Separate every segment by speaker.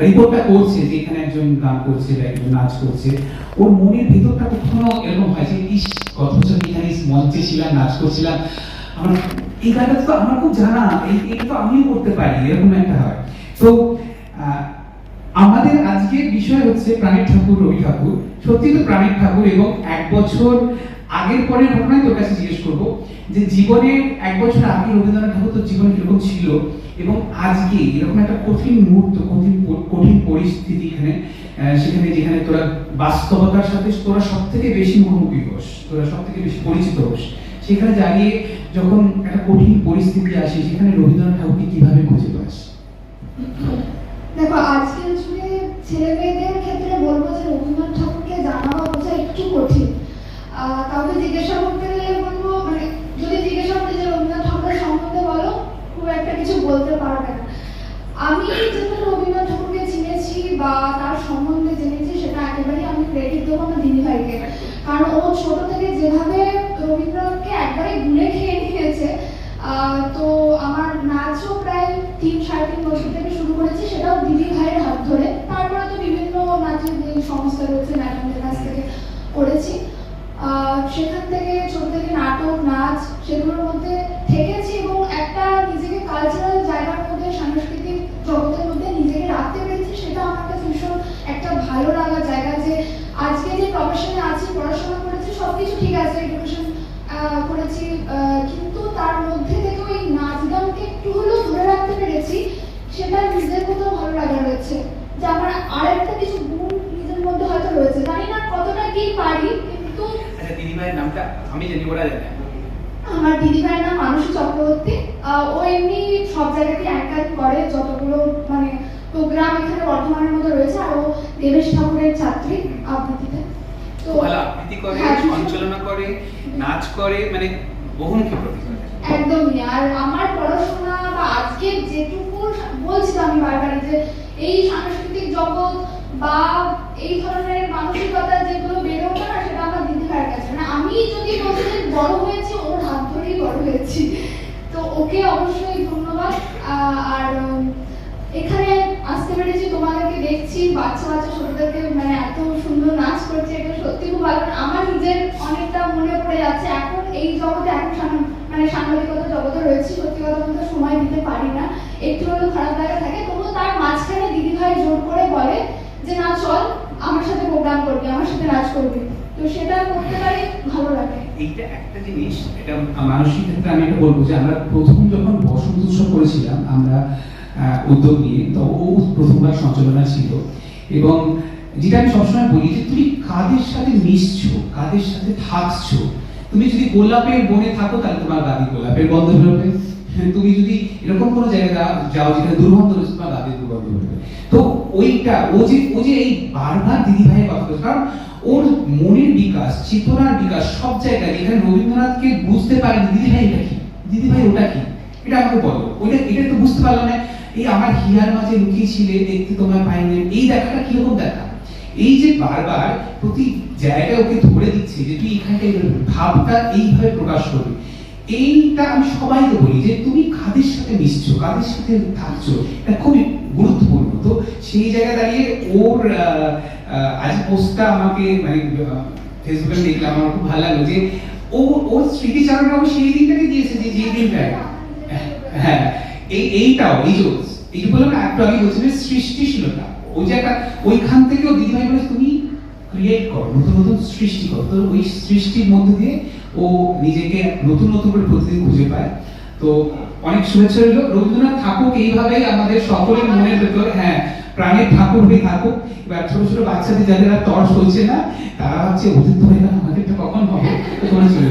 Speaker 1: রিপোর্টটা করছে যে এখানে একজন গান করছে বা একজন নাচ করছে, ওর মনের ভিতরটা কখনো এরকম হয় যে, ইস গত এখানে মঞ্চে ছিলাম, নাচ করছিলাম। আমার, এই গানটা তো আমার খুব জানা, এই তো আমিও করতে পারি, এরকম একটা হয়। তো আমাদের আজকের বিষয় হচ্ছে প্রাণীর ঠাকুর, রবি ঠাকুর। সত্যি তো প্রাণীর ঠাকুর এবং এক বছর আগের পরের ঘটনায় তোর কাছে জিজ্ঞেস করব, যে জীবনে এক বছর আগে রবীন্দ্রনাথ ঠাকুর তোর জীবনে কীরকম ছিল এবং আজকে এরকম একটা কঠিন মুহূর্ত, কঠিন পরিস্থিতি এখানে সেখানে যেখানে তোরা বাস্তবতার সাথে তোরা সব থেকে বেশি মুখোমুখি হোস, তোরা সব থেকে বেশি পরিচিত হোস। সেখানে দাঁড়িয়ে যখন একটা কঠিন পরিস্থিতি আসে, সেখানে রবীন্দ্রনাথ ঠাকুরকে কীভাবে খুঁজে পাস?
Speaker 2: দেখো আজকের যুগে ছেলে মেয়েদের ক্ষেত্রে বলব যে রবীন্দ্রনাথ ঠাকুরকে জানা বা বোঝা একটু কঠিন আহ, কাউকে জিজ্ঞাসা করতে গেলে বলব মানে যদি জিজ্ঞাসা করি যে রবীন্দ্রনাথ ঠাকুরের সম্বন্ধে বলো খুব একটা কিছু বলতে পারবে না আমি যেটা রবীন্দ্রনাথ ঠাকুরকে চিনেছি বা তার সম্বন্ধে জেনেছি, সেটা একেবারেই আমি ক্রেডিট দেবো আমার দিদিভাইকে কারণ ও ছোট থেকে যেভাবে রবীন্দ্রনাথকে একবারে গুলে খেয়ে নিয়েছে তো আমার নাচও প্রায় তিন, সাড়ে তিন বছর ভালো লাগা জায়গা যে আজকে যে প্রফেশনে আছি পড়াশোনা করেছি সবকিছু ঠিক আছে এডুকেশন করেছি কিন্তু তার মধ্যে থেকেও এই নাচ গানকে একটু হলেও ধরে রাখতে পেরেছি সেটা নিজের মতো ভালো লাগা রয়েছে। যে আমার আরেকটা কিছু গুণ নিজের মধ্যে হয়তো রয়েছে। জানি না কতটা কি পারি কিন্তু
Speaker 1: আচ্ছা দিদিভাইয়ের নামটা আমি জানি ওরা জানে।
Speaker 2: আমার দিদিভাইয়ের নাম মানুষ চক্রবর্তী। আহ, ও এমনি সব জায়গাতে অ্যাঙ্কার করে যতগুলো মানে প্রোগ্রাম এখানে বর্ধমানের মধ্যে রয়েছে আর ও দেবেশ ঠাকুরের ছাত্রী আবৃত্তিতে। তো
Speaker 1: আবৃত্তি করে
Speaker 2: হ্যাঁ,
Speaker 1: সঞ্চালনা করে নাচ করে মানে বহুমুখী প্রতিভা
Speaker 2: একদমই আর আমার পড়াশোনা বা আজকে যেটুকু বলছি তো আমি বারবার যে এই সাংস্কৃতিক জগৎ বা এই ধরনের মানসিকতা যেগুলো ওঠে না সেটা আমার দিদি ভাইয়ের কাছে। মানে আমি যদি বলতে বড় হয়েছি ওর হাত ধরেই বড় হয়েছি। তো ওকে অবশ্যই ধন্যবাদ আর উম, এখানে আসতে পেরেছি তোমাদেরকে দেখছি, বাচ্চা বাচ্চা ছোটদেরকে মানে এত সুন্দর নাচ করছে, এটা সত্যি খুব ভালো। আমার নিজের অনেকটা মনে পড়ে যাচ্ছে, এখন এই জগতে, এখন মানে সাংবাদিকতা জগতে রয়েছে, সত্যি কথা বলতে সময় দিতে পারি না। একটু হলেও খারাপ লাগা থাকে, তবুও তার মাঝখানে দিদি ভাই জোর করে বলে যে, না, চল, আমার সাথে প্রোগ্রাম করবি, আমার সাথে নাচ করবি। তো সেটা করতে পারি, ভালো লাগে।
Speaker 1: এইটা একটা জিনিস, এটা মানসিক ক্ষেত্রে আমি এটা বলব যে, আমরা প্রথম যখন বসন্ত উৎসব করেছিলাম, আমরা উদ্যোগ নিয়ে। তো ও প্রথমবার সঞ্চালনা ছিল। এবং যেটা আমি সবসময় বলি যে, তুমি কাদের সাথে মিশছো? কাদের সাথে থাকছো? তুমি যদি গোলাপের বনে থাকো, তাহলে তোমার গাদি গোলাপের গন্ধ বেরোবে। তুমি যদি এরকম কোনো জায়গায় যাও- যেখানে দুর্গন্ধ রয়েছে, তোমার গাদির দুর্গন্ধ বেরোবে। তো ওইটা, ও যে ও যে এই বারবার দিদি ভাইয়ের কথা বলছে, কারণ ওর মনের বিকাশ চেতনার বিকাশ সব জায়গায় এখানে রবীন্দ্রনাথকে বুঝতে পারেনি দিদি ভাই এটা কি? দিদি ভাই ওটা কি? এটা আমাকে বলো। ওইটা, এটা তো বুঝতে পারলাম না। এই আমার হিয়ার মাঝে লুকিয়ে ছিলে দেখতে তোমার পাইনি এই দেখাটা কীরকম দেখা? এই যে বারবার প্রতি জায়গায় ওকে ধরে দিচ্ছে যে তুই এখানটা ভাবটা এইভাবে প্রকাশ করবি। এইটা আমি সবাইকে বলি যে তুমি কাদের সাথে মিশছো, কাদের সাথে থাকছো, এটা খুবই গুরুত্বপূর্ণ। তো সেই জায়গায় দাঁড়িয়ে ওর আজ পোস্টটা আমাকে মানে ফেসবুকে দেখলাম, আমার খুব ভালো লাগল যে ও, ওর স্মৃতিচারণটা সেই দিনটাকে দিয়েছে যে যে দিনটায়। হ্যাঁ। এই এইটাও এই যে এই বললাম না, একটু আগে বলছি যে সৃষ্টিশীলতা, ওই যে একটা, ওইখান থেকেও দিদিভাই বলে তুমি ক্রিয়েট করো, নতুন নতুন সৃষ্টি করো। তো ওই সৃষ্টির মধ্যে দিয়ে ও নিজেকে নতুন নতুন করে প্রতিদিন খুঁজে পায়। তো অনেক শুভেচ্ছা রইল। রবীন্দ্রনাথ ঠাকুর এইভাবেই আমাদের সকলের মনের ভেতর হ্যাঁ প্রাণের ঠাকুর হয়ে থাকুক। এবার ছোট ছোট বাচ্চাদের যাদের আর তর সইছে না, তারা হচ্ছে ওদের ধরে না আমাদেরটা কখন হবে? তো তোমরা চলে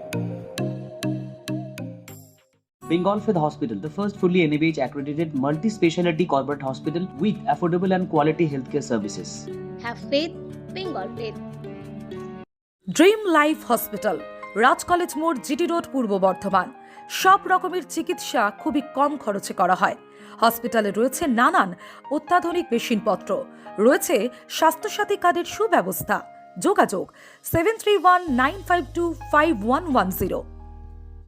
Speaker 3: Bengal Fifth Hospital, the first fully NABH accredited multi specialty corporate hospital with affordable and quality healthcare services.
Speaker 4: Have faith, Bengal faith. Dream life hospital Raj college মোড় জিটি রোড পূর্ব বর্ধমান সব রকমের চিকিৎসা খুবই কম খরচে করা হয় হসপিটালে রয়েছে নানান অত্যাধুনিক মেশিনপত্র রয়েছে স্বাস্থ্যসাথী কার্ডের সুব্যবস্থা যোগাযোগ seven three one nine five two five one one zero